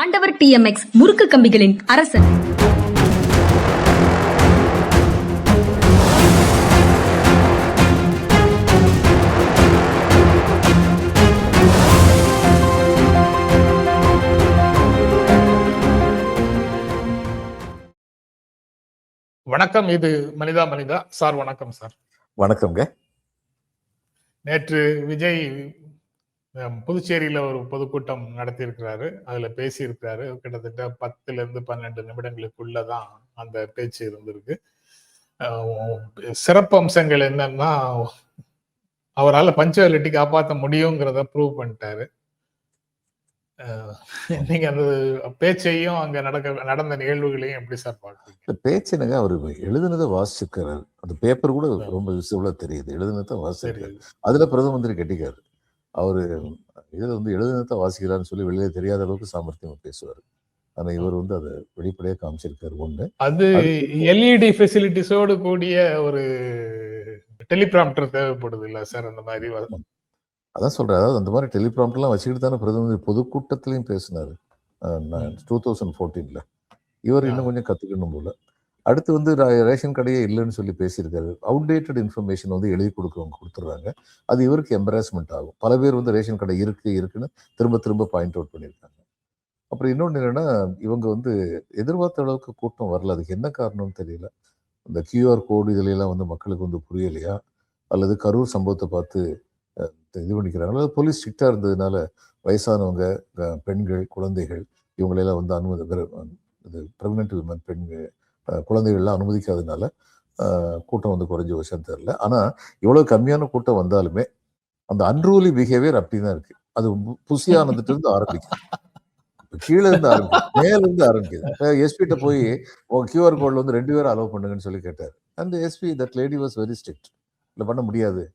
ஆண்டவர் டிஎம்எக்ஸ் முறுக்கு கம்பிகளின் அரசன். வணக்கம் இது மனிதா மனிதா சார் வணக்கம் சார். வணக்கம்ங்க. நேற்று விஜய் புதுச்சேரியில ஒரு பொதுக்கூட்டம் நடத்தியிருக்கிறாரு. அதுல பேசியிருக்கிறாரு. கிட்டத்தட்ட பத்துல இருந்து பன்னெண்டு நிமிடங்களுக்குள்ளதான் அந்த பேச்சு இருந்திருக்கு. சிறப்பு அம்சங்கள் என்னன்னா அவரால் பஞ்சுவாலிட்டி காப்பாற்ற முடியுங்கிறத ப்ரூவ் பண்ணிட்டாரு. நீங்க அந்த பேச்சையும் அங்க நடக்க நடந்த நிகழ்வுகளையும் எப்படி சார் பார்க்குறீங்க இந்த பேச்சுனுங்க அவர் எழுதுனதை வாசிச்சிருக்கிறாரு அந்த பேப்பர் கூட ரொம்ப விசிபிளா தெரியுது. எழுதுனதை சரி வாசிச்சிருக்காரு அதுல பிரதம மந்திரி கெட்டிக்காரு. அவரு இதுல வந்து எழுதுனதை வாசிக்கிறான்னு சொல்லி வெளியே தெரியாத அளவுக்கு சாமர்த்தியமா பேசுவாரு. ஆனா இவர் வந்து அதை வெளிப்படையா காமிச்சிருக்காரு ஒண்ணு. அது எல்இடி ஃபெசிலிட்டிஸோடு கூடிய ஒரு டெலிபிராம்டர் தேவைப்படுது இல்ல சார் அந்த மாதிரி அதான் சொல்றேன். அதாவது அந்த மாதிரி டெலிபிராம்டர்லாம் வச்சுக்கிட்டு தானே பிரதம மந்திரி பொதுக்கூட்டத்திலையும் பேசினாரு. டூ தௌசண்ட் ஃபோர்டீன்ல இவர் இன்னும் கொஞ்சம் கத்துக்கணும் போல. அடுத்து வந்து ரேஷன் கடையே இல்லைன்னு சொல்லி பேசியிருக்காரு. அவுடேட்டட் இன்ஃபர்மேஷன் வந்து எழுதி கொடுக்குறவங்க கொடுத்துட்றாங்க. அது இவருக்கு எம்பராஸ்மெண்ட் ஆகும். பல பேர் வந்து ரேஷன் கடை இருக்குது இருக்குன்னு திரும்ப திரும்ப பாயிண்ட் அவுட் பண்ணியிருக்காங்க. அப்புறம் இன்னொன்று என்னென்னா இவங்க வந்து எதிர்பார்த்த அளவுக்கு கூட்டம் வரல. அதுக்கு என்ன காரணம்னு தெரியல. இந்த கியூஆர் கோடு இதிலெல்லாம் வந்து மக்களுக்கு வந்து புரியலையா? அல்லது கரூர் சம்பவத்தை பார்த்து இது பண்ணிக்கிறாங்க அல்லது போலீஸ் ஸ்ட்ரிக்டாக இருந்ததுனால வயசானவங்க பெண்கள் குழந்தைகள் இவங்களெல்லாம் வந்து அனுமதி இது ப்ரெக்னென்ட் விமன் பெண்கள் குழந்தைகள்லாம் அனுமதிக்காதனால கூட்டம் வந்து குறைஞ்ச வருஷம் தெரியல. ஆனால் இவ்வளோ கம்மியான கூட்டம் வந்தாலுமே அந்த அன்ரூலி பிஹேவியர் அப்படி தான் இருக்கு. அது பு- புசியானதுட்டு இருந்து ஆரம்பிக்கும் கீழே இருந்து ஆரம்பிக்கும் மேல இருந்து ஆரம்பிக்குது. எஸ்பிட்ட போய் உங்க கியூஆர் கோட்ல வந்து ரெண்டு பேரும் அலோவ் பண்ணுங்கன்னு சொல்லி கேட்டார். அந்த SP that lady was very strict இல்லை பண்ண முடியாது.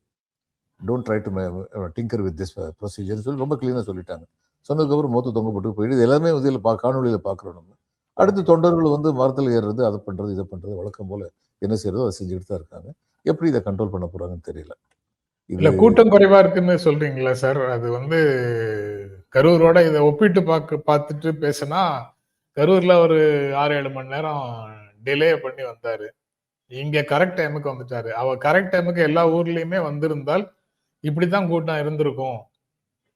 Don't try to tinker with this ப்ரொசீஜர்னு சொல்லி ரொம்ப கிளீனாக சொல்லிட்டாங்க. சொன்னதுக்கப்புறம் மொத்த தொங்க போட்டு போயிட்டு எல்லாமே வந்து இதில் பா காணொலியில் பார்க்குறோம் நம்ம. அடுத்து தொண்டர்கள் வந்து மரத்தில் ஏறுறது அதை பண்ணுறது இதை பண்ணுறது வழக்கம் போல் என்ன செய்யறதோ அதை செஞ்சுக்கிட்டு தான் இருக்காங்க. எப்படி இதை கண்ட்ரோல் பண்ண போகிறாங்கன்னு தெரியல. இல்ல கூட்டம் குறைவா இருக்குன்னு சொல்றீங்களா சார்? அது வந்து கரூரோட இதை ஒப்பிட்டு பார்க்க பார்த்துட்டு பேசினா கரூர்ல ஒரு ஆறு ஏழு மணி நேரம் டிலே பண்ணி வந்தாரு. இங்க கரெக்ட் டைமுக்கு வந்துட்டாரு. அவ கரெக்ட் டைமுக்கு எல்லா ஊர்லயுமே வந்திருந்தால் இப்படித்தான் கூட்டம் இருந்திருக்கும்.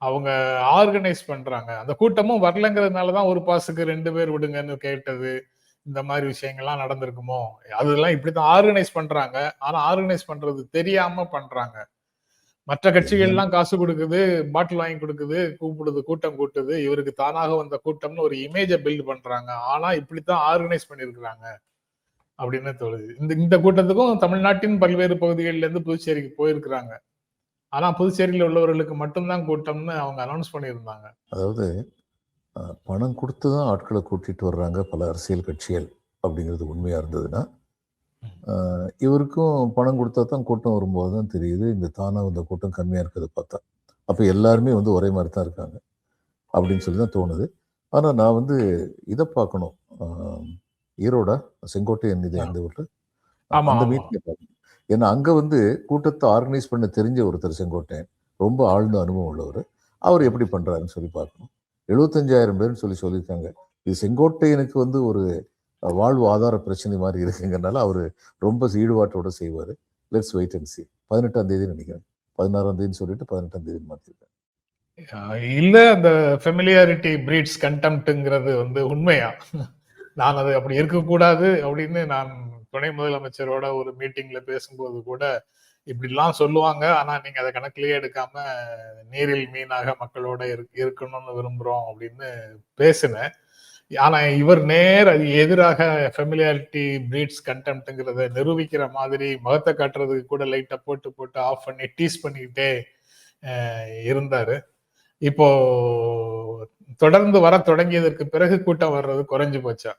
அவங்க ஆர்கனைஸ் பண்றாங்க. அந்த கூட்டமும் வரலங்கிறதுனால தான் ஒரு பாஸுக்கு ரெண்டு பேர் விடுங்கன்னு கேட்டது இந்த மாதிரி விஷயங்கள்லாம் நடந்திருக்குமோ? அதெல்லாம் இப்படித்தான் ஆர்கனைஸ் பண்றாங்க. ஆனா ஆர்கனைஸ் பண்றது தெரியாம பண்றாங்க. மற்ற கட்சிகள்லாம் காசு கொடுக்குது பாட்டில் வாங்கி கொடுக்குது கூப்பிடுது கூட்டம் கூட்டுது. இவருக்கு தானாக வந்த கூட்டம்னு ஒரு இமேஜை பில்ட் பண்றாங்க. ஆனா இப்படித்தான் ஆர்கனைஸ் பண்ணியிருக்கிறாங்க அப்படின்னு தோணுது. இந்த இந்த கூட்டத்துக்கும் தமிழ்நாட்டின் பல்வேறு பகுதிகளில இருந்து புதுச்சேரிக்கு போயிருக்கிறாங்க. ஆனா புதுச்சேரியில உள்ளவர்களுக்கு மட்டும்தான் கூட்டம்னு அவங்க அனௌன்ஸ் பண்ணியிருந்தாங்க. அதாவது பணம் கொடுத்து தான் ஆட்களை கூட்டிட்டு வர்றாங்க பல அரசியல் கட்சிகள் அப்படிங்கிறது உண்மையா இருந்ததுன்னா இவருக்கும் பணம் கொடுத்தா தான் கூட்டம் வரும்போது தான் தெரியுது இந்த தானா வந்த கூட்டம் கம்மியா இருக்கிறத பார்த்தா. அப்ப எல்லாருமே வந்து ஒரே மாதிரி தான் இருக்காங்க அப்படின்னு சொல்லி தான் தோணுது. ஆனா நான் வந்து இதை பார்க்கணும். ஈரோடா? செங்கோட்டையன் இது எந்த ஊர்ல அந்த ஆமா. மீட்டிங் பார்க்கணும். ஏன்னா அங்கே வந்து கூட்டத்தை ஆர்கனைஸ் பண்ண தெரிஞ்ச ஒருத்தர் செங்கோட்டையன் ரொம்ப ஆழ்ந்த அனுபவம் உள்ளவர். அவர் எப்படி பண்ணுறாருன்னு சொல்லி பார்க்கணும். எழுபத்தஞ்சாயிரம் பேர்னு சொல்லி சொல்லியிருக்காங்க. இது செங்கோட்டையனுக்கு வந்து ஒரு வாழ்வு ஆதார பிரச்சனை மாதிரி இருக்குங்கிறனால அவர் ரொம்ப ஈடுபாட்டோட செய்வார். லெட்ஸ் வெயிட் அண்ட் சி பதினெட்டாம் தேதி நினைக்கிறேன். பதினாறாம் தேதி சொல்லிட்டு பதினெட்டாம் தேதி மாற்றிருக்காங்க இல்ல அந்த ஃபெமிலியாரிட்டி பிரீட்ஸ் கண்டம்ட்டுங்கிறது வந்து உண்மையா? நான் அது அப்படி இருக்கக்கூடாது அப்படின்னு நான் துணை முதலமைச்சரோட ஒரு மீட்டிங்ல பேசும்போது கூட இப்படிலாம் சொல்லுவாங்க. ஆனா நீங்க அதை கணக்கிலேயே எடுக்காம நீரில் மீனாக மக்களோட இருக்- இருக்கணும்னு விரும்புறோம் அப்படின்னு பேசினேன். ஆனா இவர் நேர் அது எதிராக ஃபெமிலியாரிட்டி பிரீட்ஸ் கண்டெம்ட்ங்கிறத நிரூபிக்கிற மாதிரி முகத்தை காட்டுறதுக்கு கூட லைட்டை போட்டு போட்டு ஆஃப் பண்ணி டீஸ் பண்ணிக்கிட்டே இருந்தாரு. இப்போ தொடர்ந்து வர தொடங்கியதற்கு பிறகு கூட்டம் வர்றது குறைஞ்சு போச்சா?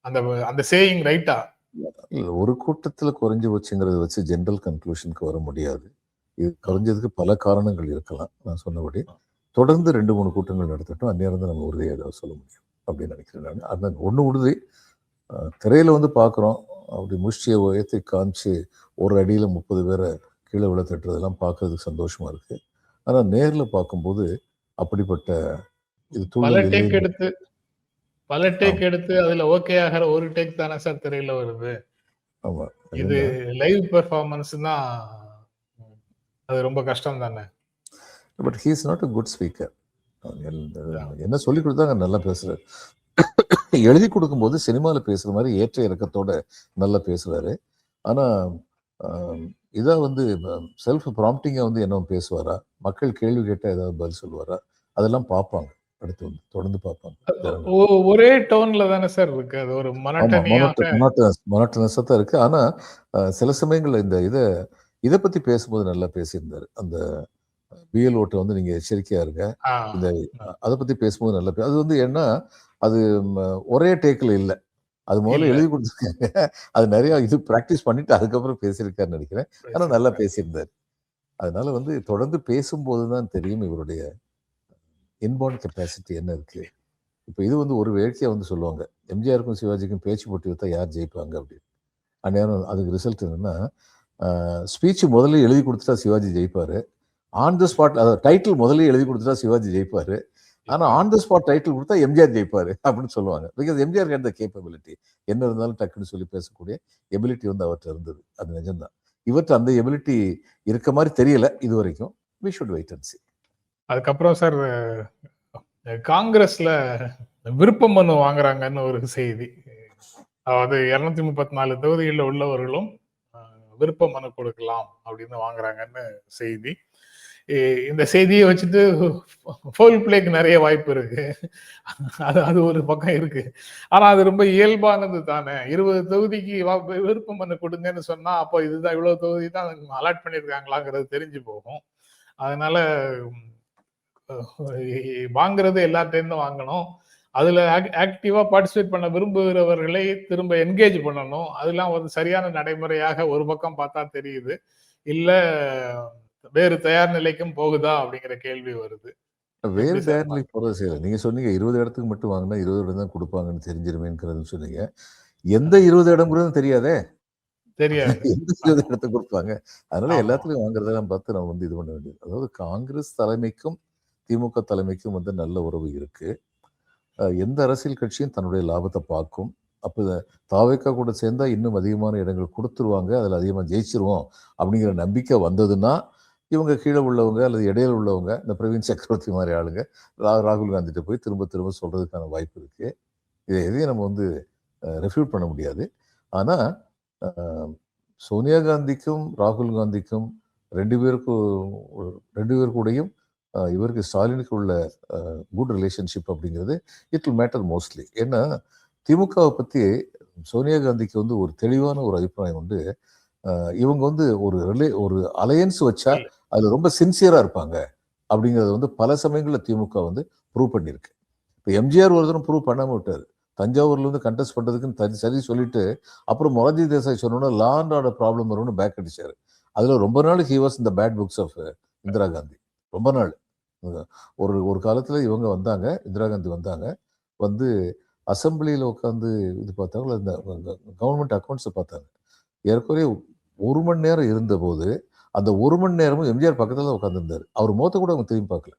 அந்த அந்த சேயிங் ரைட்டா ஒரு கூட்டத்துல குறைஞ்சு போச்சுங்கிறத வச்சு ஜென்ரல் கன்க்ளூஷனுக்கு வர முடியாது. இது குறைஞ்சதுக்கு பல காரணங்கள் இருக்கலாம் நான் சொன்னபடி. தொடர்ந்து ரெண்டு மூணு கூட்டங்கள் நடத்தட்டும் அந்நேரம் தான் நம்ம உறுதியாக சொல்ல முடியும் அப்படின்னு நினைக்கிறேன் நான். அதான் ஒன்று உறுதி. திரையில வந்து பார்க்குறோம் அப்படி முஷ்டியை உயர்த்தி காமிச்சு ஒரு அடியில முப்பது பேரை கீழே விழ தட்டுறதெல்லாம் பார்க்கறதுக்கு சந்தோஷமா இருக்கு. ஆனா நேர்ல பார்க்கும்போது அப்படிப்பட்ட இது பல தூழல் டேக் இல்லை. எடுத்து பல டேக் எடுத்து அதுல ஓகே ஆகிற ஒரு டேக் தானே சார் திரையில வருது. இது லைவ் பெர்ஃபார்மன்ஸ் தான் அது ரொம்ப கஷ்டம் தானே. But he is not a good speaker என்ன சொல்லி கொடுத்தாங்க? நல்லா பேசுறாரு. எழுதி கொடுக்கும்போது சினிமாவில் பேசுற மாதிரி ஏற்ற இறக்கத்தோட நல்லா பேசுறாரு ஆனா ஆம், இதா வந்து செல்ஃப் ப்ராம்ப்டிங்கா வந்து என்ன பேசுவாரா? மக்கள் கேள்வி கேட்டா ஏதாவது பதில் சொல்லுவாரா? அதெல்லாம் பார்ப்பாங்க. அடுத்து வந்து தொடர்ந்து பார்ப்பாங்க ஒரே டோன்ல தானே சார் இருக்கு. அது ஒரு மொனட்டனஸா தான் இருக்கு. ஆனா சில சமயங்கள்ல இந்த இதை இதை பத்தி பேசும்போது நல்லா பேசியிருந்தாரு. அந்த பிஎல் ஓட்டை வந்து நீங்க எச்சரிக்கையா இருங்க. இந்த அதை பத்தி பேசும்போது நல்லா அது வந்து என்ன அது ஒரே டேக்கில் இல்லை. அது முதல்ல. எழுதி கொடுத்துருக்காங்க. அது நிறைய இது ப்ராக்டிஸ் பண்ணிட்டு அதுக்கப்புறம் பேசியிருக்காருன்னு நினைக்கிறேன். ஆனா நல்லா பேசியிருந்தார். அதனால வந்து தொடர்ந்து பேசும்போது தான் தெரியும் இவருடைய இன்பார்ன் கெப்பாசிட்டி என்ன இருக்குது இப்போ இது வந்து ஒரு வேட்கையாக வந்து சொல்லுவாங்க. எம்ஜிஆருக்கும் சிவாஜிக்கும் பேச்சு போட்டி வைத்தா யார் ஜெயிப்பாங்க அப்படின்னு. அந்நேரம் அதுக்கு ரிசல்ட் என்னென்னா ஸ்பீச் முதல்ல எழுதி கொடுத்துட்டா சிவாஜி ஜெயிப்பார். ஆன் த ஸ்பாட் அதாவது டைட்டில் முதல்ல எழுதி கொடுத்துட்டா சிவாஜி ஜெயிப்பார். ஆனால் ஆன் த ஸ்பாட் டைட்டில் கொடுத்தா எம்ஜிஆர் ஜெயிப்பார் அப்படின்னு சொல்லுவாங்க. Because MGR got the capability என்ன இருந்தாலும் டக்குன்னு சொல்லி பேசக்கூடிய எபிலிட்டி வந்து அவர்கிட்ட இருந்தது. அது நிஜம்தான். இவர்கிட்ட அந்த எபிலிட்டி இருக்க மாதிரி தெரியல இது வரைக்கும் we should wait and see அதுக்கப்புறம் சார் காங்கிரஸ்ல விருப்ப மனு வாங்குறாங்கன்னு ஒரு செய்தி. அதாவது இருநூத்தி முப்பத்தி நாலு தொகுதிகளில் உள்ளவர்களும் விருப்ப மனு கொடுக்கலாம் அப்படின்னு வாங்குறாங்கன்னு செய்தி. இந்த செய்தியை வச்சுட்டு ஃபோல் பிளேக்கு நிறைய வாய்ப்பு இருக்கு. அது அது ஒரு பக்கம் இருக்கு. ஆனா அது ரொம்ப இயல்பானது தானே. இருபது தொகுதிக்கு வா- பண்ண மனு கொடுங்கன்னு சொன்னா அப்போ இதுதான் இவ்வளவு தொகுதி தான் அலாட் பண்ணியிருக்காங்களாங்கிறது தெரிஞ்சு போகும். அதனால வாங்குறது எல்லாத்தையும் வாங்கணும். அதுல ஆக்டிவா பார்ட்டிசிபேட் பண்ண விரும்புகிறவர்களை திரும்ப என்கேஜ் பண்ணணும். அதெல்லாம் ஒரு சரியான நடைமுறையாக ஒரு பக்கம் பார்த்தா தெரியுது. இல்ல வேறு தயார் நிலைக்கும் போகுதா அப்படிங்கிற கேள்வி வருது. வேறு தயார் நிலைக்கு போறது செய்யல. நீங்க சொன்னீங்க இருபது இடத்துக்கு மட்டும் வாங்கினா இருபது இடம் தான் கொடுப்பாங்கன்னு தெரிஞ்சிருமேங்கிறது சொன்னீங்க. எந்த இருபது இடம்ங்கிறது தெரியாதே? தெரியாது. எந்த இருபது இடத்துக்கு கொடுப்பாங்க? அதனால. எல்லாத்துலயும் வாங்குறதெல்லாம் பார்த்து நம்ம வந்து இது பண்ண வேண்டியது. அதாவது காங்கிரஸ் தலைமைக்கும் திமுக தலைமைக்கும் வந்து நல்ல உறவு இருக்குது எந்த அரசியல் கட்சியும் தன்னுடைய லாபத்தை பார்க்கும். அப்போ தாவேக்கா கூட சேர்ந்தால் இன்னும் அதிகமான இடங்கள் கொடுத்துருவாங்க. அதில் அதிகமாக ஜெயிச்சிருவோம் அப்படிங்கிற நம்பிக்கை வந்ததுன்னா இவங்க கீழே உள்ளவங்க அல்லது இடையில உள்ளவங்க இந்த பிரவீன் சக்கரவர்த்தி மாதிரி ஆளுங்க ராகுல் காந்திகிட்ட போய் திரும்ப திரும்ப சொல்கிறதுக்கான வாய்ப்பு இருக்குது இதை எதையும் நம்ம வந்து ரெஃப்யூட் பண்ண முடியாது. ஆனால் சோனியா காந்திக்கும் ராகுல் காந்திக்கும் ரெண்டு பேருக்கும் ரெண்டு பேருக்கூடையும் கூடயும் இவருக்கு ஸ்டாலினுக்கு உள்ள குட் ரிலேஷன்ஷிப் அப்படிங்கிறது இட் will மேட்டர் மோஸ்ட்லி ஏன்னா திமுகவை பத்தி சோனியா காந்திக்கு வந்து ஒரு தெளிவான ஒரு அபிப்பிராயம் உண்டு. இவங்க வந்து ஒரு ரிலே ஒரு அலையன்ஸ் வச்சா அதுல ரொம்ப சின்சியரா இருப்பாங்க அப்படிங்கறது வந்து பல சமயங்கள்ல திமுக வந்து ப்ரூவ் பண்ணியிருக்கு. இப்போ எம்ஜிஆர் ஒரு தரம் ப்ரூவ் பண்ணாம விட்டாரு. தஞ்சாவூர்ல இருந்து கண்டெஸ்ட் பண்றதுக்குன்னு தனி சரி சொல்லிட்டு அப்புறம் மொராஜி தேசாய் சொன்னோன்னா லா அண்ட் ஆர்டர் ப்ராப்ளம் வரும்னு பேக் அடிச்சாரு. அதுல ரொம்ப நாள் he was in the bad books of Indira Gandhi. ரொம்ப நாள். ஒரு ஒரு காலத்தில் இவங்க வந்தாங்க இந்திரா காந்தி வந்தாங்க. வந்து அசம்பிளியில் உட்காந்து இது பார்த்தாங்க இந்த கவர்மெண்ட் அக்கௌண்ட்ஸை பார்த்தாங்க. ஏற்கனவே ஒரு மணி நேரம் இருந்தபோது அந்த ஒரு மணி நேரமும் எம்ஜிஆர் பக்கத்தில் தான் உட்காந்துருந்தாரு அவர் முகத்தை கூட அவங்க திரும்பி பார்க்கல.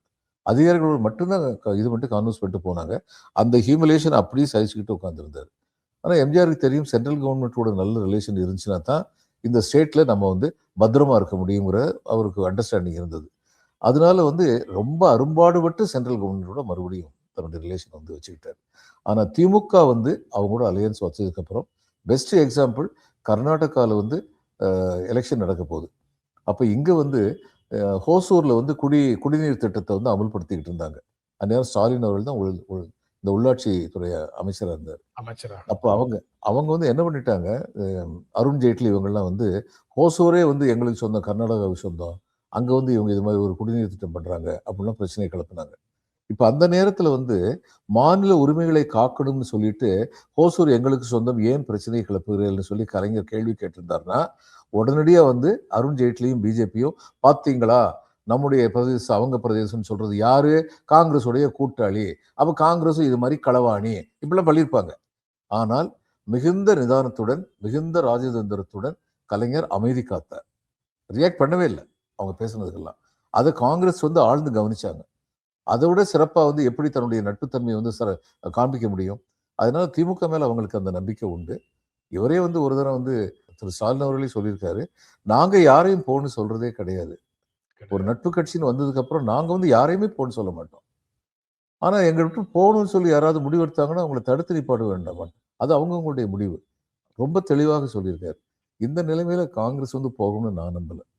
அதிகாரிகள் மட்டும்தான் க- இது மட்டும் கான்வென்ஸ் பண்ணிட்டு போனாங்க. அந்த ஹியூமிலேஷன் அப்படியே சகிச்சுக்கிட்டு உட்காந்துருந்தாரு ஆனால் எம்ஜிஆருக்கு தெரியும் சென்ட்ரல் கவர்மெண்ட்டோட நல்ல ரிலேஷன் இருந்துச்சுன்னா தான் இந்த ஸ்டேட்டில் நம்ம வந்து பத்திரமா இருக்க முடியுங்கிற அவருக்கு அண்டர்ஸ்டாண்டிங் இருந்தது. அதனால வந்து ரொம்ப அரும்பாடுபட்டு சென்ட்ரல் கவர்மெண்டோட மறுபடியும் தன்னுடைய ரிலேஷன் வந்து வச்சுக்கிட்டாரு. ஆனால் திமுக வந்து அவங்க கூட அலையன்ஸ் வச்சதுக்கப்புறம் பெஸ்ட் எக்ஸாம்பிள் கர்நாடகாவில் வந்து எலெக்ஷன் நடக்க போகுது. அப்போ இங்கே வந்து ஹோசூர்ல வந்து குடி குடிநீர் திட்டத்தை வந்து அமல்படுத்திக்கிட்டு இருந்தாங்க. அந்நேரம் ஸ்டாலின் அவர்கள் தான் உள்- இந்த உள்ளாட்சி துறை அமைச்சராக இருந்தார். அமைச்சரா? அப்போ அவங்க அவங்க வந்து என்ன பண்ணிட்டாங்க அருண் ஜேட்லி இவங்கெல்லாம் வந்து ஹோசூரே வந்து எங்களுக்கு சொந்தம் கர்நாடகாவுக்கு சொந்தம். அங்கே வந்து இவங்க இது மாதிரி ஒரு குடிநீர் திட்டம் பண்ணுறாங்க அப்படிலாம் பிரச்சனை கிளப்பினாங்க. இப்போ அந்த நேரத்தில் வந்து மாநில உரிமைகளை காக்கணும்னு சொல்லிட்டு ஹோசூர் எங்களுக்கு சொந்தம் ஏன் பிரச்சனையை கிளப்புகிறீர்கள்னு சொல்லி கலைஞர் கேள்வி கேட்டிருந்தாருன்னா உடனடியாக வந்து அருண் ஜேட்லியும் பிஜேபியும் பார்த்தீங்களா நம்முடைய பிரதேசம் அவங்க பிரதேசம்னு சொல்கிறது யாரு? காங்கிரஸுடைய கூட்டாளி. அப்போ காங்கிரஸும் இது மாதிரி களவாணி. இப்படிலாம் பண்ணியிருப்பாங்க. ஆனால் மிகுந்த நிதானத்துடன் மிகுந்த ராஜதந்திரத்துடன் கலைஞர் அமைதி காத்தார். ரியாக்ட் பண்ணவே இல்லை. அவங்க பேசுனதுக்கெல்லாம். அதை காங்கிரஸ் வந்து ஆழ்ந்து கவனிச்சாங்க. அதை விட சிறப்பா வந்து எப்படி தன்னுடைய நட்புத்தன்மையை வந்து சர- காண்பிக்க முடியும்? அதனால திமுக மேல அவங்களுக்கு அந்த நம்பிக்கை உண்டு. இவரே வந்து ஒரு தடவை வந்து திரு ஸ்டாலின் அவர்களே சொல்லியிருக்காரு நாங்க யாரையும் போன்னு சொல்றதே கிடையாது. ஒரு நட்பு கட்சின்னு வந்ததுக்கு அப்புறம் நாங்க வந்து யாரையுமே போன்னு சொல்ல மாட்டோம். ஆனா எங்க விட்டு போகணும்னு சொல்லி யாராவது முடிவெடுத்தாங்கன்னா அவங்களை தடுத்து நிப்பாட வேண்டாமா? அது அவங்கவுங்களுடைய முடிவு. ரொம்ப தெளிவாக சொல்லியிருக்காரு. இந்த நிலைமையில காங்கிரஸ் வந்து போகும்னு நான் நம்பல.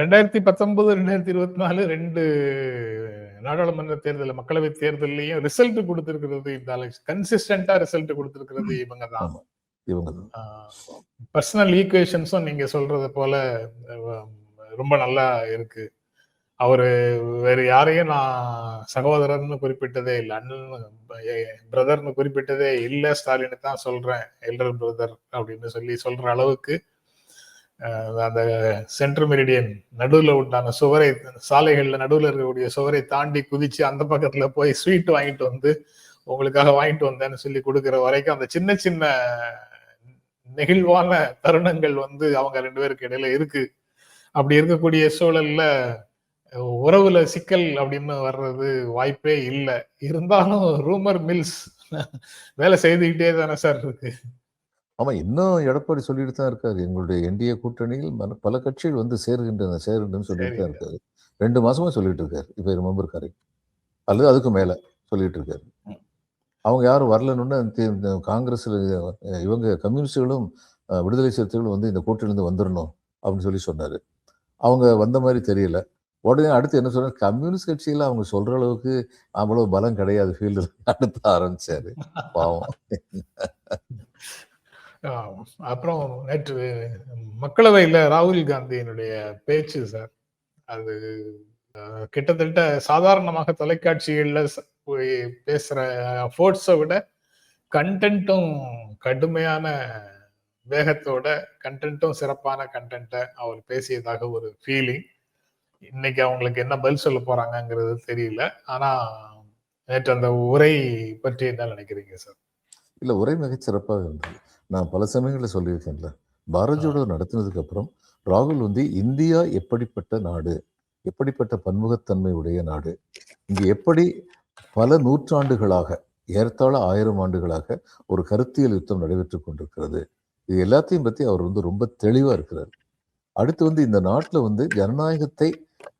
ரெண்டாயிரத்தி பத்தொன்பது ரெண்டாயிரத்தி இருபத்தி நாலு ரெண்டு நாடாளுமன்ற தேர்தல் மக்களவை தேர்தலையும் ரிசல்ட் கொடுத்திருக்கிறது இந்த கன்சிஸ்டன்டா ரிசல்ட் கொடுத்திருக்கிறது இவங்க தான். பர்சனல் ஈக்குவேஷன்ஸும் நீங்க சொல்றது போல ரொம்ப நல்லா இருக்கு. அவரு வேற யாரையும் நான் சகோதரர்னு குறிப்பிட்டதே இல்லை அண்ணன் பிரதர்னு குறிப்பிட்டதே இல்லை ஸ்டாலினை தான் சொல்றேன் எல்டர் பிரதர் அப்படின்னு சொல்லி சொல்ற அளவுக்கு அந்த சென்ட்ரல் மெரிடியன் நடுவில் உண்டான சுவரை சாலைகளில் நடுவில் இருக்கக்கூடிய சுவரை தாண்டி குதிச்சு அந்த பக்கத்தில் போய் ஸ்வீட் வாங்கிட்டு வந்து உங்களுக்காக வாங்கிட்டு வந்தேன்னு சொல்லி கொடுக்குற வரைக்கும் அந்த சின்ன சின்ன நெகிழ்வான தருணங்கள் வந்து அவங்க ரெண்டு பேருக்கு இடையில இருக்கு. அப்படி இருக்கக்கூடிய சூழல்ல உறவுல சிக்கல் அப்படின்னு வர்றது வாய்ப்பே இல்லை. இருந்தாலும் ரூமர் மில்ஸ் வேலை செய்துக்கிட்டே தானே சார் இருக்கு. ஆமா இன்னும் எடப்பாடி சொல்லிட்டு தான் இருக்காரு. எங்களுடைய என்டிஏ கூட்டணியில் பல கட்சிகள் வந்து சேருகின்றன சேருகின்றன சொல்லிட்டு தான் இருக்காரு. ரெண்டு மாசமா சொல்லிட்டு இருக்காரு. இப்ப ரிமெம்பர் கரெக்ட் அல்லது அதுக்கு மேல சொல்லிட்டு இருக்காரு. அவங்க யாரும் வரலன்னு காங்கிரஸ்ல இவங்க கம்யூனிஸ்டுகளும் விடுதலை சிறுத்தைகளும் வந்து இந்த கூட்டணியிலிருந்து வந்துடணும் அப்படின்னு சொல்லி சொன்னாரு. அவங்க வந்த மாதிரி தெரியல. உடனே அடுத்து என்ன சொன்னார்? கம்யூனிஸ்ட் கட்சியில அவங்க சொல்ற அளவுக்கு அவ்வளவு பலம் கிடையாது. ஃபீல்டு அடுத்து ஆரம்பிச்சாரு. பாவம். அப்புறம் நேற்று மக்களவையில் ராகுல் காந்தியினுடைய பேச்சு சார். அது கிட்டத்தட்ட சாதாரணமாக தொலைக்காட்சிகளில் போய் பேசுகிற ஃபோர்ட்ஸை விட கண்டென்ட்டும் கடுமையான வேகத்தோட கண்டென்ட்டும் சிறப்பான கண்டென்ட்டை அவர் பேசியதாக ஒரு ஃபீலிங் இன்னைக்கு அவங்களுக்கு என்ன பதில் சொல்ல போறாங்கங்கிறது தெரியல. ஆனா நேற்று அந்த உரை பற்றி என்ன நினைக்கிறீங்க சார்? இல்ல உரை மிகச் சிறப்பாக இருந்தது. நான் பல சமயங்களில் சொல்லியிருக்கேன்ல. பாரத் ஜோடோ நடத்தினதுக்கு அப்புறம் ராகுல் வந்து இந்தியா எப்படிப்பட்ட நாடு எப்படிப்பட்ட பன்முகத்தன்மை உடைய நாடு இங்கு எப்படி பல நூற்றாண்டுகளாக ஏறத்தாழ ஆயிரம் ஆண்டுகளாக ஒரு கருத்தியல் யுத்தம் நடைபெற்றுக் கொண்டிருக்கிறது. இது எல்லாத்தையும் பத்தி அவர் வந்து ரொம்ப தெளிவா இருக்கிறார். அடுத்து வந்து இந்த நாட்டில் வந்து ஜனநாயகத்தை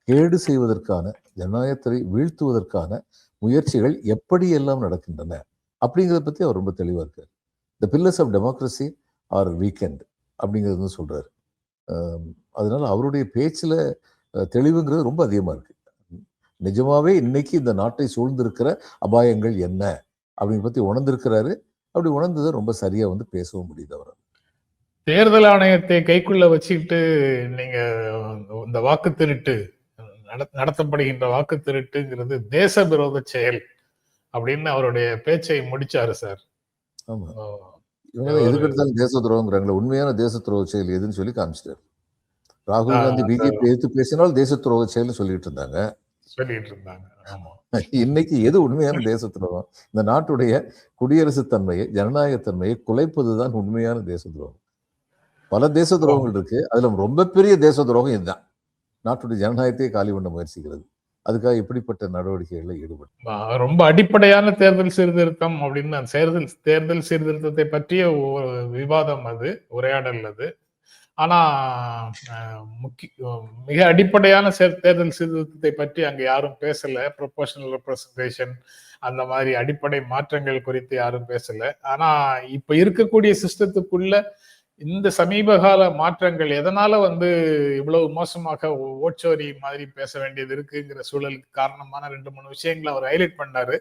கேடு செய்வதற்கான ஜனநாயகத்தை வீழ்த்துவதற்கான முயற்சிகள் எப்படி எல்லாம் நடக்கின்றன அப்படிங்கிறத பத்தி அவர் ரொம்ப தெளிவா இருக்கார். The pillars of democracy are weakened அப்படிங்கிறது வந்து சொல்கிறாரு அதனால் அவருடைய பேச்சில் தெளிவுங்கிறது ரொம்ப அதிகமாக இருக்குது நிஜமாகவே இன்னைக்கு இந்த நாட்டை சூழ்ந்திருக்கிற அபாயங்கள் என்ன? அப்படின்னு பற்றி உணர்ந்திருக்கிறாரு. அப்படி உணர்ந்ததை ரொம்ப சரியாக வந்து பேசவும் முடியுது அவர் தேர்தல் ஆணையத்தை கைக்குள்ள வச்சுக்கிட்டு நீங்க இந்த வாக்கு திருட்டு நட- நடத்தப்படுகின்ற வாக்கு திருட்டுங்கிறது தேச விரோத செயல் அப்படின்னு அவருடைய பேச்சை முடிச்சாரு சார். ஆமா. இவங்க எதுக்கு எடுத்தாலும் தேச துரோகங்கிறாங்களே உண்மையான தேச துரோக செயல் எதுன்னு சொல்லி காமிச்சிட்டாரு. ராகுல் காந்தி பிஜேபி எதிர்த்து பேசினால் தேச துரோக செயல்னு சொல்லிட்டு இருந்தாங்க. சொல்லிட்டு இருந்தாங்க இன்னைக்கு எது உண்மையான தேச துரோகம்? இந்த நாட்டுடைய குடியரசுத் தன்மையை ஜனநாயக தன்மையை குலைப்பதுதான் உண்மையான தேச துரோகம். பல தேச துரோகங்கள் இருக்கு. அதுல ரொம்ப பெரிய தேச துரோகம் இதுதான். நாட்டுடைய ஜனநாயகத்தையே காலி பண்ண முயற்சிக்கிறது. அதுக்காக இப்படிப்பட்ட நடவடிக்கைகளில் ஈடுபடும் ரொம்ப அடிப்படையான தேர்தல் சீர்திருத்தம் அப்படின்னு அந்த தேர்தல் தேர்தல் சீர்திருத்தத்தை பற்றிய ஒரு விவாதம் அது உரையாடல் அது. ஆனா முக்கிய மிக அடிப்படையான தேர்தல் சீர்திருத்தத்தை பற்றி அங்க யாரும் பேசல. ப்ரொபோஷனல் ரெப்ரசன்டேஷன் அந்த மாதிரி அடிப்படை மாற்றங்கள் குறித்து யாரும் பேசல. ஆனா இப்ப இருக்கக்கூடிய சிஸ்டத்துக்குள்ள இந்த சமீப கால மாற்றங்கள் எதனால வந்து இவ்வளவு மோசமாக ஓ- ஓட்சோரி மாதிரி பேச வேண்டியது இருக்குங்கிற சூழலுக்கு காரணமான ரெண்டு மூணு விஷயங்களை அவர் ஹைலைட் பண்ணாரு.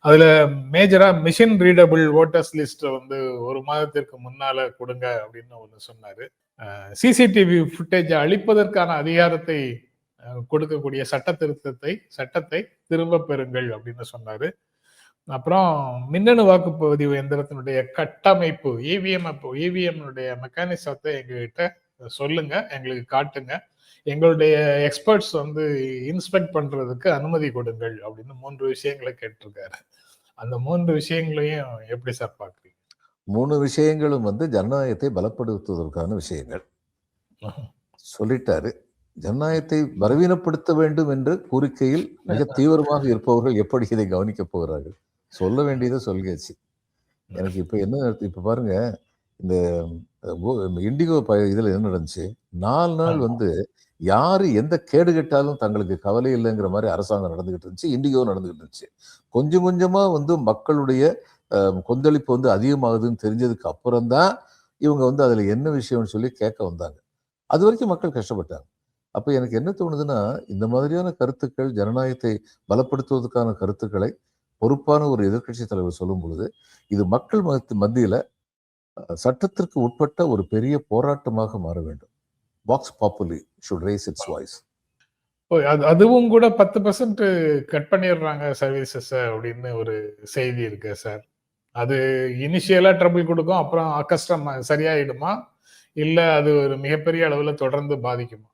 அதுல மேஜரா மிஷின் ரீடபிள் ஓட்டர்ஸ் லிஸ்ட் வந்து ஒரு மாதத்திற்கு முன்னால கொடுங்க அப்படின்னு ஒன்று சொன்னாரு. சிசிடிவி ஃபுட்டேஜ் அளிப்பதற்கான அதிகாரத்தை கொடுக்கக்கூடிய சட்ட திருத்தத்தை சட்டத்தை திரும்ப பெறுங்கள் அப்படின்னு சொன்னாரு. அப்புறம் மின்னணு வாக்குப்பதிவு எந்திரத்தினுடைய கட்டமைப்பு இவிஎம் இவிஎம் மெக்கானிசத்தை எங்ககிட்ட சொல்லுங்க எங்களுக்கு காட்டுங்க. எங்களுடைய எக்ஸ்பர்ட்ஸ் வந்து இன்ஸ்பெக்ட் பண்றதுக்கு அனுமதி கொடுங்கள் அப்படின்னு மூன்று விஷயங்களை கேட்டிருக்காரு. அந்த மூன்று விஷயங்களையும் எப்படி சார் பாக்குறீங்க? மூணு விஷயங்களும் வந்து ஜனநாயகத்தை பலப்படுத்துவதற்கான விஷயங்கள். சொல்லிட்டாரு. ஜனநாயகத்தை பலவீனப்படுத்த வேண்டும் என்ற கோரிக்கையில் மிக தீவிரமாக இருப்பவர்கள் எப்படி இதை கவனிக்கப் போகிறார்கள்? சொல்ல வேண்டியதை சொல்லியாச்சு. எனக்கு இப்போ என்ன இப்போ பாருங்க இந்த இண்டிகோ ப இதில் என்ன நடந்துச்சு? நாலு நாள். வந்து யாரு எந்த கேடு கெட்டாலும் தங்களுக்கு கவலை இல்லைங்கிற மாதிரி அரசாங்கம் நடந்துகிட்டு இருந்துச்சு இண்டிகோ நடந்துகிட்டு இருந்துச்சு. கொஞ்சம் கொஞ்சமா வந்து மக்களுடைய கொந்தளிப்பு வந்து அதிகமாகுதுன்னு தெரிஞ்சதுக்கு அப்புறம் தான் இவங்க வந்து அதுல என்ன விஷயம்னு சொல்லி கேட்க வந்தாங்க. அது வரைக்கும் மக்கள் கஷ்டப்பட்டாங்க. அப்ப எனக்கு என்ன தோணுதுன்னா இந்த மாதிரியான கருத்துக்கள் ஜனநாயகத்தை பலப்படுத்துவதற்கான கருத்துக்களை பொறுப்பான ஒரு எதிர்க்கட்சி தலைவர் சொல்லும் பொழுது இது மக்கள் மத்தி- மத்தியில சட்டத்திற்கு உட்பட்ட ஒரு பெரிய போராட்டமாக மாற வேண்டும். Vox populi should raise its voice அது அதுவும் கூட பத்து பர்சன்ட் கட் பண்ணிடுறாங்க சர்வீசஸ் அப்படின்னு ஒரு செய்தி இருக்கு சார் அது இனிஷியலா ட்ரபிள் கொடுக்கும் அப்புறம் கஷ்டம் சரியாயிடுமா? இல்ல அது ஒரு மிகப்பெரிய அளவுல தொடர்ந்து பாதிக்குமா?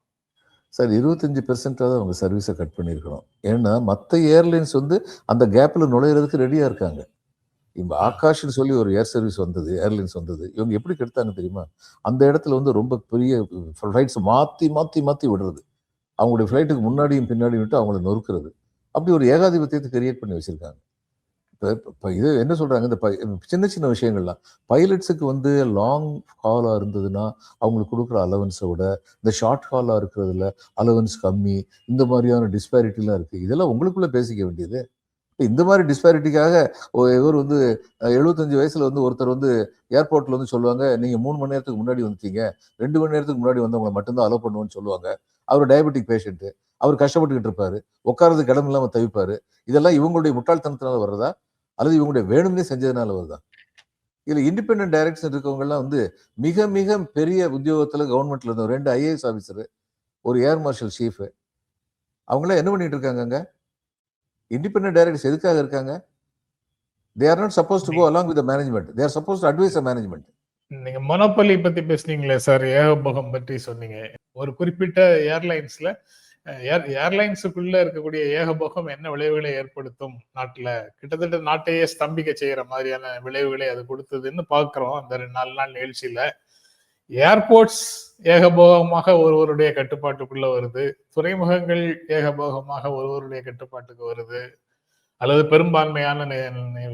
சார் இருபத்தஞ்சி பெர்சென்ட்டாவது அவங்க சர்வீஸை கட் பண்ணியிருக்கணும். ஏன்னா மற்ற ஏர்லைன்ஸ் வந்து அந்த கேப்பில் நுழையிறதுக்கு ரெடியாக இருக்காங்க. இப்போ ஆகாஷ்னு சொல்லி ஒரு ஏர் சர்வீஸ் வந்தது ஏர்லைன்ஸ் வந்தது. இவங்க எப்படி கெடுத்தாங்க தெரியுமா? அந்த இடத்துல வந்து ரொம்ப பெரிய ஃப்ளைட்ஸ் மாற்றி மாற்றி மாற்றி விடுறது. அவங்களுடைய ஃப்ளைட்டுக்கு முன்னாடியும் பின்னாடியும் விட்டு அவங்கள நொறுக்கிறது. அப்படி ஒரு ஏகாதிபத்தியத்தை கிரியேட் பண்ணி வச்சுருக்காங்க. இப்போ இது என்ன சொல்கிறாங்க இந்த ப சின்ன சின்ன விஷயங்கள்லாம். பைலட்ஸுக்கு வந்து லாங் ஹாலாக இருந்ததுன்னா அவங்களுக்கு கொடுக்குற அலவன்ஸை விட இந்த ஷார்ட் ஹாலாக இருக்கிறதுல அலவன்ஸ் கம்மி இந்த மாதிரியான டிஸ்பேரிட்டிலாம் இருக்குது இதெல்லாம் உங்களுக்குள்ளே பேசிக்க வேண்டியது. இந்த மாதிரி டிஸ்பேரிட்டிக்காக இவர் வந்து எழுபத்தஞ்சு வயசுல வந்து ஒருத்தர் வந்து ஏர்போர்ட்ல வந்து சொல்லுவாங்க நீங்க மூணு மணி நேரத்துக்கு முன்னாடி வந்துட்டீங்க. ரெண்டு மணி நேரத்துக்கு முன்னாடி வந்தவங்களை மட்டும்தான் அலோவ் பண்ணுவோம்னு சொல்லுவாங்க. அவர் டயபெட்டிக் பேஷண்ட்டு அவர் கஷ்டப்பட்டுக்கிட்டு இருப்பாரு. உட்காரதுக்கு கிடமில்லாம தவிப்பாரு. இதெல்லாம் இவங்களுடைய முட்டாள்தனத்தினால வர்றதா? அல்லது இவங்களுடைய வேணும்னே செஞ்சதுனால வருதான் இதுல இண்டிபெண்ட் டைரக்ஷன் இருக்கவங்கலாம் வந்து மிக மிக பெரிய உத்தியோகத்துல கவர்மெண்ட்ல இருந்த ரெண்டு ஐஏஎஸ் ஆபீசர் ஒரு ஏர் மார்ஷல் சீஃப் அவங்களாம் என்ன பண்ணிட்டு இருக்காங்க அங்க? இண்டிபெண்டன்ட் டைரக்டர்ஸ் எதுக்காக இருக்காங்க? They are not supposed to go along with management they are supposed to advise management நீங்க மொனோபலி பத்தி பேசுனீங்களே சார் ஏகபோகம் பற்றி சொன்னீங்க. ஒரு குறிப்பிட்ட ஏர்லைன்ஸ்ல ஏர் ஏர்லைன்ஸுக்குள்ள இருக்கக்கூடிய ஏகபோகம் என்ன விளைவுகளை ஏற்படுத்தும் நாட்டில்? கிட்டத்தட்ட நாட்டையே ஸ்தம்பிக்க செய்யற மாதிரியான விளைவுகளை அது கொடுத்ததுன்னு பார்க்குறோம் அந்த ரெண்டு நாலு நாள் நிகழ்ச்சியில. ஏர்போர்ட்ஸ் ஏகபோகமாக ஒருவருடைய கட்டுப்பாட்டுக்குள்ள வருது. துறைமுகங்கள் ஏகபோகமாக ஒருவருடைய கட்டுப்பாட்டுக்கு வருது. அல்லது பெரும்பான்மையான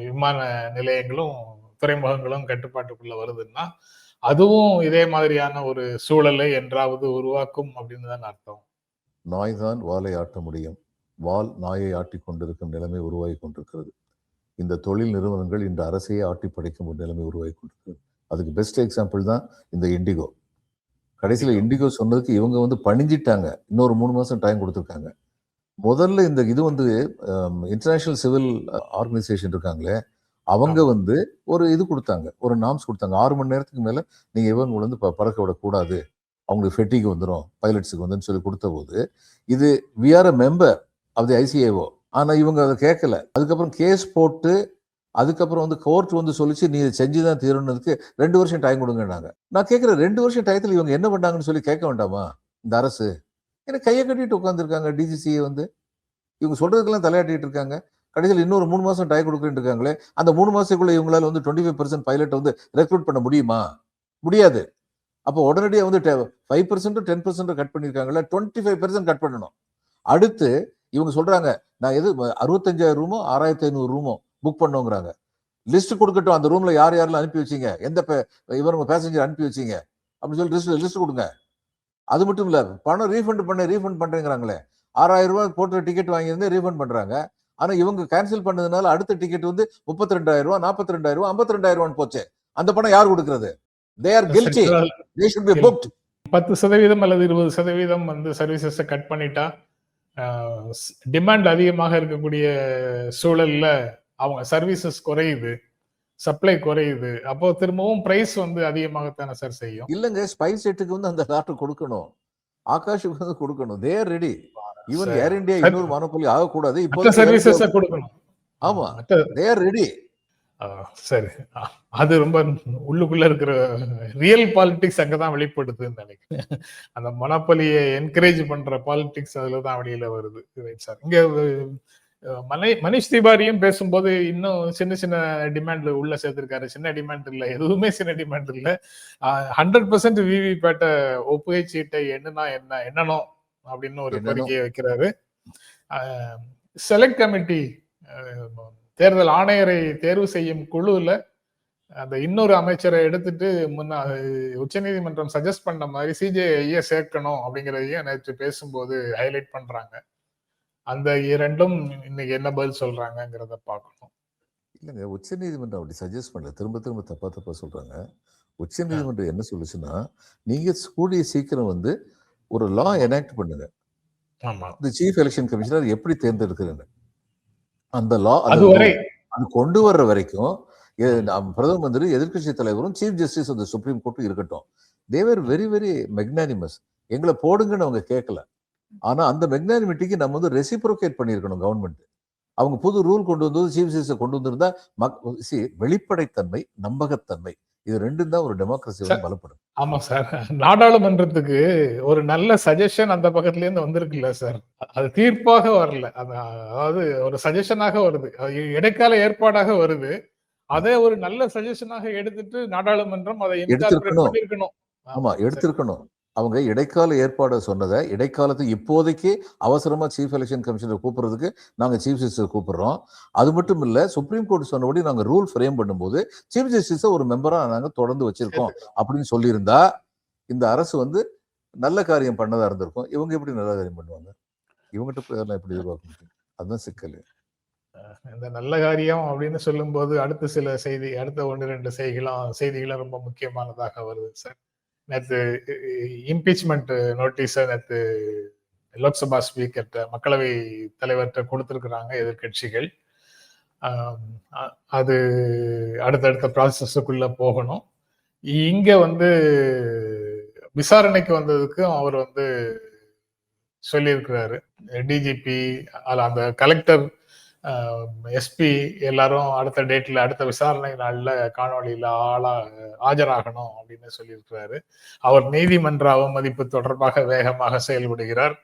விமான நிலையங்களும் துறைமுகங்களும் கட்டுப்பாட்டுக்குள்ள வருதுன்னா அதுவும் இதே மாதிரியான ஒரு சூழலை என்றாவது உருவாக்கும் அப்படின்னு தான் அர்த்தம். நாய் தான் வாலை ஆட்ட முடியும். வால் நாயை ஆட்டி கொண்டிருக்கும் நிலைமை உருவாகி கொண்டிருக்கிறது. இந்த தொழில் நிறுவனங்கள் இந்த அரசையே ஆட்டி படைக்கும் ஒரு நிலைமை உருவாகி கொண்டிருக்கிறது அதுக்கு பெஸ்ட் எக்ஸாம்பிள் தான் இந்த இண்டிகோ கடைசியில் இண்டிகோ சொன்னதுக்கு இவங்க வந்து பணிஞ்சிட்டாங்க. இன்னொரு மூணு மாசம் டைம் கொடுத்துருக்காங்க. முதல்ல இந்த இது வந்து இன்டர்நேஷனல் சிவில் ஆர்கனைசேஷன் இருக்காங்களே அவங்க வந்து ஒரு இது கொடுத்தாங்க. ஒரு நாம்ஸ் கொடுத்தாங்க. ஆறு மணி நேரத்துக்கு மேல நீங்க இவங்க வந்து ப- பறக்க விடக்கூடாது. அவங்களுக்கு ஃபெட்டிக்கு வந்துடும் பைலட்ஸுக்கு வந்துன்னு சொல்லி கொடுத்த போது இது we are a member of the ICAO ஆனால் இவங்க அதை கேட்கல. அதுக்கப்புறம் கேஸ் போட்டு அதுக்கப்புறம் வந்து கோர்ட் வந்து சொல்லிச்சு நீ இதை செஞ்சுதான் தீரணுன்றதுக்கு ரெண்டு வருஷம் டைம் கொடுங்கன்னாங்க. நான் கேட்குறேன் ரெண்டு வருஷம் டயத்தில் இவங்க என்ன பண்ணாங்கன்னு சொல்லி கேட்க வேண்டாமா? இந்த அரசு? ஏன்னா கையை கட்டிட்டு உட்காந்துருக்காங்க டிஜிசிஏ வந்து. இவங்க சொல்கிறதுக்கெல்லாம் தலையாட்டிகிட்டு இருக்காங்க. கடைசியில் இன்னொரு மூணு மாதம் டைம் கொடுக்குறேன்னு இருக்காங்களே அந்த மூணு மாதத்துக்குள்ளே இவங்களால வந்து டுவெண்ட்டி ஃபைவ் பர்சன்ட் பைலட் வந்து ரெக்ரூட் பண்ண முடியுமா? முடியாது. அப்போ உடனடியாக வந்து five percent ten percent cut பண்ணியிருக்காங்கல்ல twenty five percent cut பண்ணணும். அடுத்து இவங்க சொல்றாங்க நான் எது அறுபத்தஞ்சாயிரம் ரூமோ ஆறாயிரத்தி ஐநூறு ரூமோ புக் பண்ணோங்கிறாங்க. லிஸ்ட் கொடுக்கட்டும் அந்த ரூம்ல யார் யாரெல்லாம் அனுப்பி வச்சீங்க? எந்த பே- இவருங்க பேசஞ்சர் அனுப்பி வச்சீங்க? அப்படின்னு சொல்லி லிஸ்ட் லிஸ்ட் கொடுங்க. அது மட்டும் இல்ல பணம் ரீஃபண்ட் பண்ண ரீஃபண்ட் பண்ணுறேங்கிறாங்களே ஆறாயிரம் ரூபாய் போட்டு டிக்கெட் வாங்கியிருந்தே ரீஃபண்ட் பண்றாங்க. ஆனா இவங்க கேன்சல் பண்ணதுனால அடுத்த டிக்கெட் வந்து முப்பத்தி ரெண்டாயிரம் ரூபாய் நாற்பத்தி ரெண்டாயிரம் ரூபாய் ஐம்பத்தி ரெண்டாயிரம் போச்சு. அந்த பணம் யார் கொடுக்கறது? They are guilty they should be booked பத்து சதவீதம் அல்லது இருபது சதவீதம் வந்து சர்வீசஸை கட் பண்ணிட்டா டிமாண்ட் அதிகமாக இருக்கக்கூடிய சூழல்ல அவங்க சர்வீசஸ் குறையுது சப்ளை குறையுது. அப்போ திரும்பவும் பிரைஸ் வந்து அதிகமாகத்தானே சார் செய்யும்? இல்லங்க ஸ்பைஸ் ஜெட்டுக்கு வந்து அந்த லாட்டர் கொடுக்கணும். ஆகாஷுக்கு வந்து கொடுக்கணும். They are ready even. Air India இன்னொரு மனப்பொலி ஆகக்கூடாது. இப்போ சர்வீசஸை கொடுக்கணும். ஆமா. மற்ற தே ஆர் ரெடி சரி. அது ரொம்ப உள்ளுக்குள்ள இருக்கிற ரியல் பாலிடிக்ஸ் அங்கதான் வெளிப்படுதுன்னு நினைக்கிறேன். அந்த மொனப்பலியை என்கரேஜ் பண்ற பாலிடிக்ஸ் அதுல தான் வெளியில வருது. ரைட் சார் இங்க மனை மனிஷ் திவாரியும் பேசும்போது இன்னும் சின்ன சின்ன டிமாண்ட் உள்ள சேர்த்திருக்காரு. சின்ன டிமாண்ட் இல்ல. எதுவுமே சின்ன டிமாண்ட் இல்ல. ஹண்ட்ரட் பர்சன்ட் விவி பேட்ட ஒப்புகை சீட்டை என்னன்னா என்ன என்னணும் அப்படின்னு ஒரு. கோரிக்கையை வைக்கிறாரு. செலக்ட் கமிட்டி தேர்தல் ஆணையரை தேர்வு செய்யும் குழுல அந்த இன்னொரு அமைச்சரை எடுத்துட்டு முன்ன உச்சநீதிமன்றம் சஜஸ்ட் பண்ண மாதிரி சிஜேஐய சேர்க்கணும் அப்படிங்கறதையும் நேற்று பேசும்போது ஹைலைட் பண்றாங்க. அந்த இரண்டும் இன்னைக்கு என்ன பதில் சொல்றாங்கங்கிறத பார்க்கணும். இல்லைங்க உச்சநீதிமன்றம் அப்படி சஜஸ்ட் பண்ணல. திரும்ப திரும்ப தப்பா தப்பா சொல்றாங்க. உச்சநீதிமன்றம் என்ன சொல்லுச்சுன்னா நீங்க கூடிய சீக்கிரம் வந்து ஒரு லா எனாக்ட் பண்ணுங்க. ஆமா. இந்த சீஃப் எலெக்ஷன் கமிஷனர் எப்படி தேர்ந்தெடுக்கிறது அந்த லா அது கொண்டு வர்ற வரைக்கும் பிரதம மந்திரி எதிர்க்கட்சி தலைவரும் chief justice of the supreme கோர்ட்டும் இருக்கட்டும். தேவர் வெரி வெரி மெக்னானிமஸ் எங்களை போடுங்கன்னு அவங்க கேட்கல. ஆனா அந்த மெக்னானிமிட்டிக்கு நம்ம வந்து ரெசிப்ரோகேட் பண்ணியிருக்கணும் கவர்மெண்ட் அவங்க புது ரூல் கொண்டு வந்து சீஃப் ஜஸ்டிஸ் கொண்டு வந்திருந்தா மக் see, வெளிப்படைத்தன்மை நம்பகத்தன்மை. இது ரெண்டும் தான் ஒரு டெமோக்ரஸி வந்து பலப்படும். ஆமா சார் நாடாளுமன்றத்துக்கு ஒரு நல்ல சஜஷன் அந்த பக்கத்துல இருந்து வந்திருக்குல்ல சார் அது தீர்ப்பாக வரல. அது அதாவது ஒரு சஜஷனாக வருது. இடைக்கால ஏற்பாடாக வருது. அதே ஒரு நல்ல சஜஷனாக எடுத்துட்டு நாடாளுமன்றம் அதை எடுத்திருக்கணும். ஆமா எடுத்திருக்கணும். அவங்க இடைக்கால ஏற்பாடு சொன்னதை இடைக்காலத்துக்கு இப்போதைக்கு அவசரமா சீஃப் எலெக்ஷன் கமிஷனர் கூப்பிடுறதுக்கு நாங்க சீஃப் ஜஸ்டிஸ் கூப்பிடுறோம். அது மட்டும் இல்ல சுப்ரீம் கோர்ட் சொன்னபடி நாங்க ரூல் ஃப்ரேம் பண்ணும்போது சீஃப் ஜஸ்டிஸ ஒரு மெம்பரா நாங்க தொடர்ந்து வச்சிருக்கோம் அப்படின்னு சொல்லியிருந்தா இந்த அரசு வந்து நல்ல காரியம் பண்ணதா இருந்திருக்கும். இவங்க எப்படி நல்ல காரியம் பண்ணுவாங்க? இவங்ககிட்ட எப்படி எதிர்பார்க்க முடியும்? அதுதான் சிக்கல். இந்த நல்ல காரியம் அப்படின்னு சொல்லும்போது அடுத்த சில செய்தி அடுத்த ஒன்று ரெண்டு செய்திகளும் செய்திகளும் ரொம்ப முக்கியமானதாக வருது சார். நேற்று இம்பீச்மெண்ட் நோட்டீஸை நேற்று லோக்சபா ஸ்பீக்கர்கிட்ட மக்களவை தலைவர்கிட்ட கொடுத்துருக்குறாங்க எதிர்க்கட்சிகள். அது அடுத்தடுத்த ப்ராசஸுக்குள்ள போகணும். இங்க வந்து விசாரணைக்கு வந்ததுக்கும் அவர் வந்து சொல்லியிருக்கிறாரு. டிஜிபி அல்ல அந்த கலெக்டர் எஸ்பி எல்லாரும் அடுத்த டேட்ல அடுத்த விசாரணை நாளில் காணொலியில் ஆளா ஆஜராகணும் அப்படின்னு சொல்லியிருக்கிறாரு. அவர் நீதிமன்ற அவமதிப்பு தொடர்பாக வேகமாக செயல்படுகிறார்.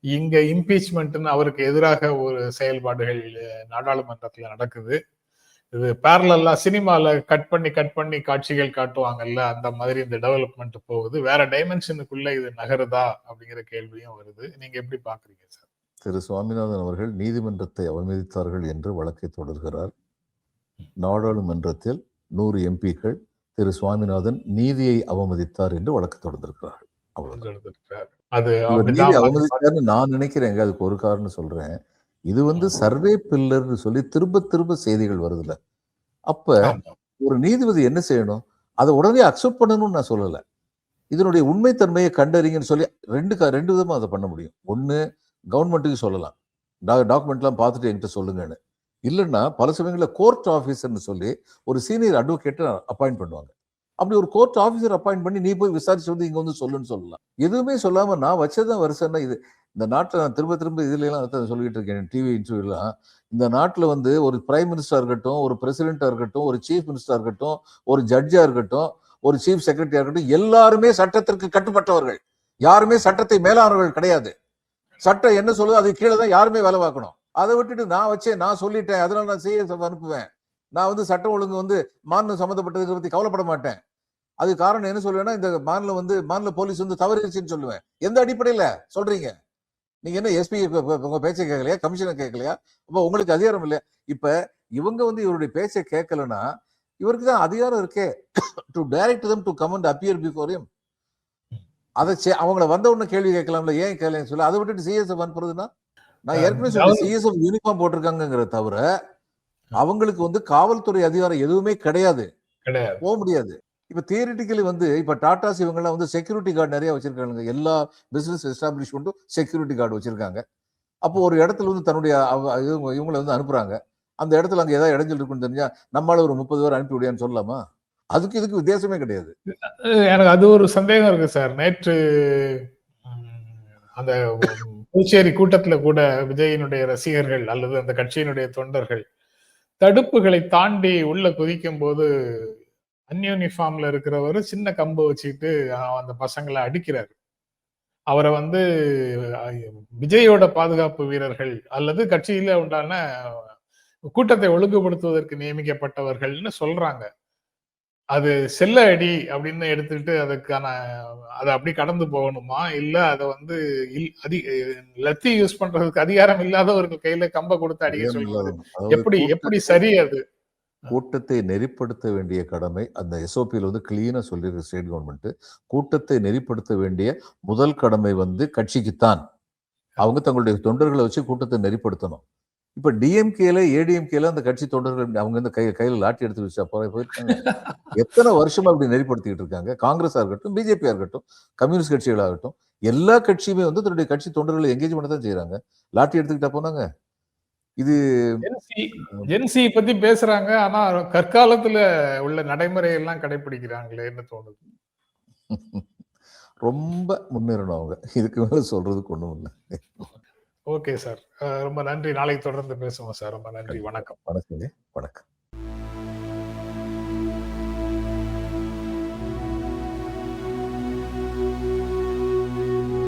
இங்க இம்பீச்மெண்ட்னு அவருக்கு எதிராக ஒரு செயல்பாடுகள் நாடாளுமன்றத்தில் நடக்குது. இது பேரலா சினிமால கட் பண்ணி கட் பண்ணி காட்சிகள் காட்டுவாங்கல்ல அந்த மாதிரி இந்த டெவலப்மெண்ட் போகுது. வேற டைமென்ஷனுக்குள்ள இது நகருதா அப்படிங்கிற கேள்வியும் வருது. நீங்க எப்படி பாக்குறீங்க சார்? திரு சுவாமிநாதன் அவர்கள் நீதிமன்றத்தை அவமதித்தார்கள் என்று வழக்கை தொடர்கிறார். நாடாளுமன்றத்தில் நூறு எம்பிக்கள் திரு சுவாமிநாதன் நீதியை அவமதித்தார் என்று வழக்கு தொடர்ந்திருக்கிறார்கள். அவமதித்தார்னு நான் நினைக்கிறேங்க அதுக்கு ஒரு காரணம் சொல்றேன். இது வந்து சர்வே பில்லர்னு சொல்லி திரும்ப திரும்ப செய்திகள் வருதுல்ல. அப்ப. ஒரு நீதிபதி என்ன செய்யணும்? அதை உடனே அக்செப்ட் பண்ணணும்னு நான் சொல்லல. இதனுடைய உண்மைத்தன்மையை கண்டறிங்கன்னு சொல்லி ரெண்டு ரெண்டு விதமா அதை பண்ண முடியும். ஒண்ணு கவர்மெண்ட்டுக்கு சொல்லலாம். டாக்குமெண்ட்லாம் பார்த்துட்டு என்கிட்ட சொல்லுங்கன்னு. இல்லைன்னா பல சமயங்களில் கோர்ட் ஆஃபீஸர்னு சொல்லி ஒரு சீனியர் அட்வொகேட்டை அப்பாயிண்ட் பண்ணுவாங்க. அப்படி ஒரு கோர்ட் ஆஃபீஸர் அப்பாயிண்ட் பண்ணி நீ போய் விசாரிச்சு வந்து இங்கே வந்து சொல்லுன்னு சொல்லலாம். எதுவுமே சொல்லாமல் நான் வச்சதான் வருஷம்னா இது இந்த நாட்டில் நான் திரும்ப திரும்ப இதுலாம் எல்லாம் சொல்லிட்டு இருக்கேன் டிவி இன்டர்வியூலாம் இந்த நாட்டில் வந்து ஒரு பிரைம் மினிஸ்டராக இருக்கட்டும் ஒரு பிரசிடென்டா இருக்கட்டும் ஒரு சீஃப் மினிஸ்டராக இருக்கட்டும் ஒரு ஜட்ஜாக இருக்கட்டும் ஒரு சீஃப் செக்ரட்டரியாக இருக்கட்டும் எல்லாருமே சட்டத்திற்கு கட்டுப்பட்டவர்கள். யாருமே சட்டத்தை மேலானவர்கள் கிடையாது. சட்டம் என்ன சொல்லுதோ அது கீழே தான் யாருமே வேலை பார்க்கணும். அதை விட்டுட்டு நான் வச்சேன் நான் சொல்லிட்டேன். அதனால நான் செய்ய அனுப்புவேன். நான் வந்து சட்டம் ஒழுங்கு வந்து மாநிலம் சம்மந்தப்பட்டதுக்கு பற்றி கவலைப்பட மாட்டேன். அது காரணம் என்ன சொல்லுவேன்னா இந்த மாநில வந்து மாநில போலீஸ் வந்து தவறிச்சுன்னு சொல்லுவேன். எந்த அடிப்படையில? சொல்றீங்க. நீங்க என்ன எஸ்பி உங்க பேச்சை கேட்கலையா? கமிஷனை கேட்கலையா? அப்போ உங்களுக்கு அதிகாரம் இல்லையா? இப்ப இவங்க வந்து இவருடைய பேச்சை கேட்கலன்னா இவருக்கு தான் அதிகாரம் இருக்கே. To direct them to come and appear before him. அதை அவங்கள வந்த உடனே கேள்வி கேட்கலாம்ல ஏன் கேட்கலன்னு சொல்லி அதை விட்டுட்டு சிஎஸ்எஃப் அனுப்புறதுன்னா நான் ஏற்கனவே சொல்லி சிஎஸ்எஃப் யூனிஃபார்ம் போட்டிருக்காங்கிறத தவிர அவங்களுக்கு வந்து காவல்துறை அதிகாரம் எதுவுமே கிடையாது. போக முடியாது. இப்ப தியரிட்டிக்கலி வந்து இப்ப டாடாஸ் இவங்கெல்லாம் வந்து செக்யூரிட்டி கார்டு நிறைய வச்சிருக்காங்க எல்லா பிசினஸ் எஸ்டாப்ளிஷ்மெண்ட்டும் செக்யூரிட்டி கார்டு வச்சிருக்காங்க. அப்போ ஒரு இடத்துல வந்து தன்னுடைய இவங்களை வந்து அனுப்புறாங்க. அந்த இடத்துல அங்க ஏதாவது இடைஞ்சல் இருக்குன்னு தெரிஞ்சா நம்மளால ஒரு முப்பது பேர் அனுப்பி விடியான்னு சொல்லலாமா? அதுக்கு இதுக்கு வித்தியாசமே கிடையாது. எனக்கு அது ஒரு சந்தேகம் இருக்கு சார். நேற்று அந்த புதுச்சேரி கூட்டத்துல கூட விஜயினுடைய ரசிகர்கள் அல்லது அந்த கட்சியினுடைய தொண்டர்கள் தடுப்புகளை தாண்டி உள்ள குதிக்கும் போது அன்யூனிஃபார்ம்ல இருக்கிறவர் சின்ன கம்பு வச்சுக்கிட்டு அந்த பசங்களை அடிக்கிறாரு. அவரை வந்து விஜயோட பாதுகாப்பு வீரர்கள் அல்லது கட்சியில உண்டான கூட்டத்தை ஒழுங்குபடுத்துவதற்கு நியமிக்கப்பட்டவர்கள்னு சொல்றாங்க. அது செல்ல அடி அப்படின்னு எடுத்துட்டு அதுக்கான அதை அப்படி கடந்து போகணுமா? இல்ல அதை வந்து அதி லத்தி யூஸ் பண்றதுக்கு அதிகாரம் இல்லாதவர்கள் கையில கம்ப கொடுத்து அடிக்க. அதாவது எப்படி எப்படி சரி அது? கூட்டத்தை நெறிப்படுத்த வேண்டிய கடமை அந்த எஸ்ஓபியில் வந்து கிளீனா சொல்லியிருக்கு ஸ்டேட் கவர்மெண்ட் கூட்டத்தை நெறிப்படுத்த வேண்டிய முதல் கடமை வந்து கட்சிக்குத்தான். அவங்க தங்களுடைய தொண்டர்களை வச்சு கூட்டத்தை நெறிப்படுத்தணும். இப்ப டிஎம்கேல ஏடிஎம்கேல அந்த கட்சி தொண்டர்கள் அவங்க இந்த கை கையில லாட்டி எடுத்து வச்சு போயிருக்காங்க எத்தனை வருஷமா அப்படி நெறிப்படுத்திக்கிட்டு இருக்காங்க? காங்கிரஸா இருக்கட்டும் பிஜேபியா இருக்கட்டும் கம்யூனிஸ்ட் கட்சிகளாகட்டும் எல்லா கட்சியுமே வந்து தன்னுடைய கட்சி தொண்டர்களை எங்கேஜ் பண்ண தான் செய்யறாங்க லாட்டி எடுத்துக்கிட்டா போனாங்க இது ஜென்சி பத்தி பேசுறாங்க ஆனா கற்காலத்துல உள்ள நடைமுறை எல்லாம் கடைபிடிக்கிறாங்களேன்னு தோணுது. ரொம்ப முன்னேறணும் அவங்க. இதுக்கு மேல சொல்றதுக்கு ஒண்ணும் இல்லை. Okay sir. ரொம்ப நன்றி. நாளைக்கு தொடர்ந்து பேசுவோம் சார். ரொம்ப நன்றி. வணக்கம். வணக்கம். வணக்கம்.